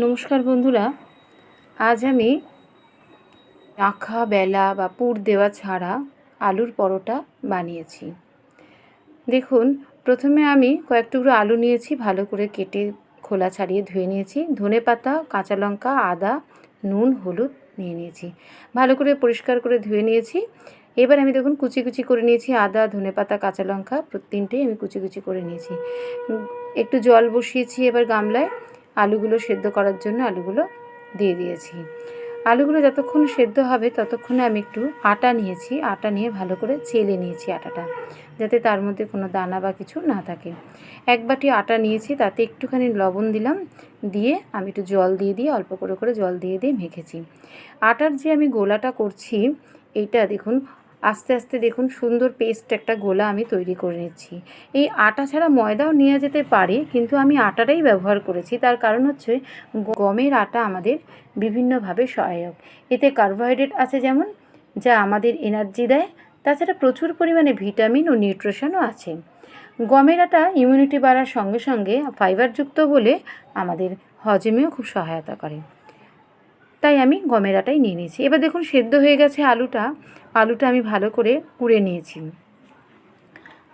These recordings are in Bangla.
নমস্কার বন্ধুরা। আজ আমি আঁখা বেলা বা পুর দেওয়া ছাড়া আলুর পরোটা বানিয়েছি। দেখুন, প্রথমে আমি কয়েক টুকরো আলু নিয়েছি, ভালো করে কেটে খোলা ছাড়িয়ে ধুয়ে নিয়েছি। ধনে পাতা, কাঁচা লঙ্কা, আদা, নুন, হলুদ নিয়ে নিয়েছি। ভালো করে পরিষ্কার করে ধুয়ে নিয়েছি। এবার আমি দেখুন, কুচি কুচি করে নিয়েছি আদা, ধনে পাতা, কাঁচা লঙ্কা, তিনটেই আমি কুচি কুচি করে নিয়েছি। একটু জল বসিয়েছি এবার গামলায়। আলুগুলো সেদ্ধ করার জন্য আলুগুলো দিয়ে দিয়েছি। আলুগুলো যতক্ষণ সেদ্ধ হবে ততক্ষণে আমি একটু আটা নিয়েছি। আটা নিয়ে ভালো করে চেলে নিয়েছি আটাটা, যাতে তার মধ্যে কোনো দানা বা কিছু না থাকে। এক বাটি আটা নিয়েছি, তাতে একটুখানি লবণ দিলাম। দিয়ে আমি একটু জল দিয়ে দিয়ে অল্প করে করে জল দিয়ে দিয়ে মেখেছি। আটার যে আমি গোলাটা করছি, এইটা দেখুন আস্তে আস্তে দেখুন সুন্দর পেস্ট একটা গোলা আমি তৈরি করে নিচ্ছি। এই আটা ছাড়া ময়দাও নেওয়া যেতে পারে, কিন্তু আমি আটাটাই ব্যবহার করেছি। তার কারণ হচ্ছে গমের আটা আমাদের বিভিন্নভাবে সহায়ক। এতে কার্বোহাইড্রেট আছে যেমন, যা আমাদের এনার্জি দেয়। তাছাড়া প্রচুর পরিমাণে ভিটামিন ও নিউট্রিশনও আছে। গমের আটা ইমিউনিটি বাড়ার সঙ্গে সঙ্গে ফাইবারযুক্ত বলে আমাদের হজমেও খুব সহায়তা করে। তাই আমি গমের আটাই নিয়ে নিয়েছি। এবার দেখুন সেদ্ধ হয়ে গেছে আলুটা। আলুটা আমি ভালো করে কুড়ে নিয়েছি।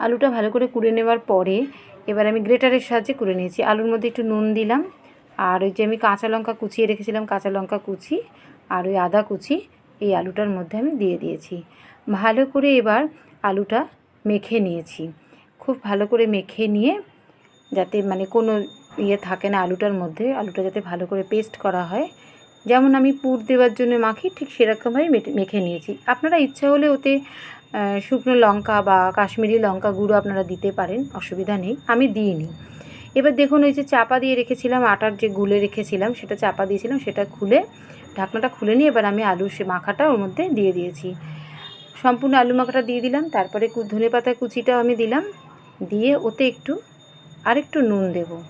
আলুটা ভালো করে কুড়ে নেওয়ার পরে এবার আমি গ্রেটারের সাহায্যে কুড়ে নিয়েছি। আলুর মধ্যে একটু নুন দিলাম। আর ওই যে আমি কাঁচা লঙ্কা কুচিয়ে রেখেছিলাম, কাঁচা লঙ্কা কুচি আর ওই আদা কুচি, এই আলুটার মধ্যে আমি দিয়ে দিয়েছি। ভালো করে এবার আলুটা মেখে নিয়েছি। খুব ভালো করে মেখে নিয়ে যাতে মানে কোনো ইয়ে থাকে না আলুটার মধ্যে, আলুটা যাতে ভালো করে পেস্ট করা হয়। যেমন আমি পুর দেওয়ার জন্য মাখি, ঠিক সেরকমভাবেই মেটে- মেখে নিয়েছি। আপনারা ইচ্ছা হলে ওতে শুকনো লঙ্কা বা কাশ্মীরি লঙ্কা গুঁড়ো আপনারা দিতে পারেন, অসুবিধা নেই। আমি দিইনি। এবার দেখুন, ওই যে চাপা দিয়ে রেখেছিলাম, আটার যে গুলে রেখেছিলাম, সেটা চাপা দিয়েছিলাম, সেটা খুলে, ঢাকনাটা খুলে নিয়ে এবার আমি আলু সে মাখাটা ওর মধ্যে দিয়ে দিয়েছি। সম্পূর্ণ আলু মাখাটা দিয়ে দিলাম, তারপরে ধনে পাতা কুচিটাও আমি দিলাম, দিয়ে ওতে একটু, আরেকটু নুন দেব।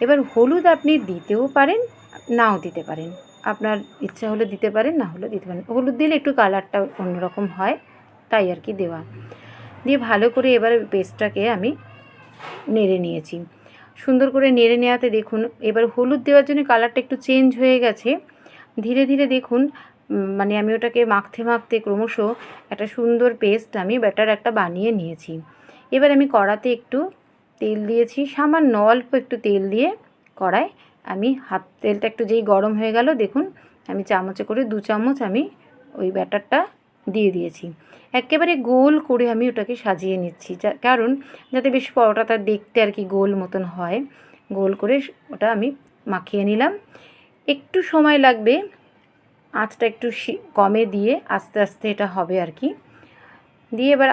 এবার হলুদ আপনি দিতেও পারেন, নাও দিতে পারেন। আপনার ইচ্ছা হলে দিতে পারেন, না হলে দিতে পারেন। হলুদ দিলে একটু কালারটা অন্যরকম হয়, তাই আর কি দেওয়া। দিয়ে ভালো করে এবার পেস্টটাকে আমি নেড়ে নিয়েছি। সুন্দর করে নেড়ে নেওয়াতে দেখুন, এবার হলুদ দেওয়ার জন্য কালারটা একটু চেঞ্জ হয়ে গেছে। ধীরে ধীরে দেখুন মানে আমি ওটাকে মাখতে মাখতে ক্রমশ একটা সুন্দর পেস্ট আমি ব্যাটার একটা বানিয়ে নিয়েছি। এবার আমি কড়াতে একটু তেল দিয়েছি, সামান্য অল্প একটু তেল দিয়ে কড়ায় আমি হাত তেলটা একটু যেই গরম হয়ে গেল, দেখুন, আমি চামচে করে দু চামচ আমি ওই ব্যাটারটা দিয়ে দিয়েছি। একেবারে গোল করে আমি ওটাকে সাজিয়ে নিচ্ছি কারণ যাতে বেশ পরোটাটা দেখতে আর কি গোল মতন হয়, গোল করে ওটা আমি মাখিয়ে নিলাম। একটু সময় লাগবে, আঁচটা একটু কমে দিয়ে আস্তে আস্তে এটা হবে আর কি। দিয়ে এবার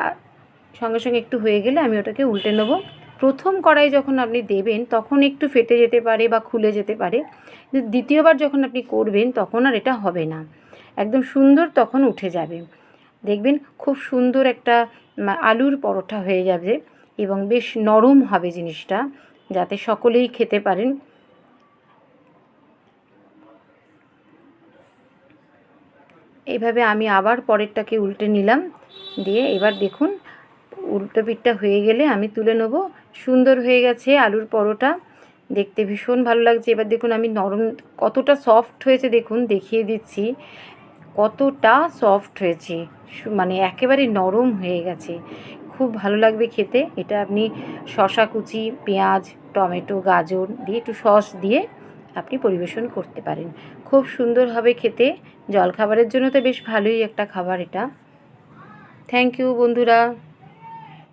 সঙ্গে সঙ্গে একটু হয়ে গেলে আমি ওটাকে উল্টে নেব। প্রথম কড়াই যখন আপনি দেবেন, তখন একটু ফেটে যেতে পারে বা খুলে যেতে পারে। দ্বিতীয়বার যখন আপনি করবেন, তখন আর এটা হবে না। একদম সুন্দর তখন উঠে যাবে। দেখবেন খুব সুন্দর একটা আলুর পরোটা হয়ে যাবে এবং বেশ নরম হবে জিনিসটা, যাতে সকলেই খেতে পারেন। এইভাবে আমি আবার পরেরটাকে উল্টে নিলাম। দিয়ে এবার দেখুন উল্টো পিঠটা হয়ে গেলে আমি তুলে নেব। সুন্দর হয়ে গেছে আলুর পরোটা। দেখতে ভীষণ ভালো লাগছে। এবার দেখুন, আমি নরম, কতটা সফট হয়েছে দেখুন, দেখিয়ে দিচ্ছি। কতটা সফট হয়েছে। মানে একেবারে নরম হয়ে গেছে। খুব ভালো লাগবে খেতে। এটা আপনি শশা কুচি, পেঁয়াজ, টমেটো, গাজর দিয়ে একটু সস দিয়ে আপনি পরিবেশন করতে পারেন। খুব সুন্দর হবে খেতে। জলখাবারের জন্য তো বেশ ভালোই একটা খাবার এটা। থ্যাংক ইউ বন্ধুরা।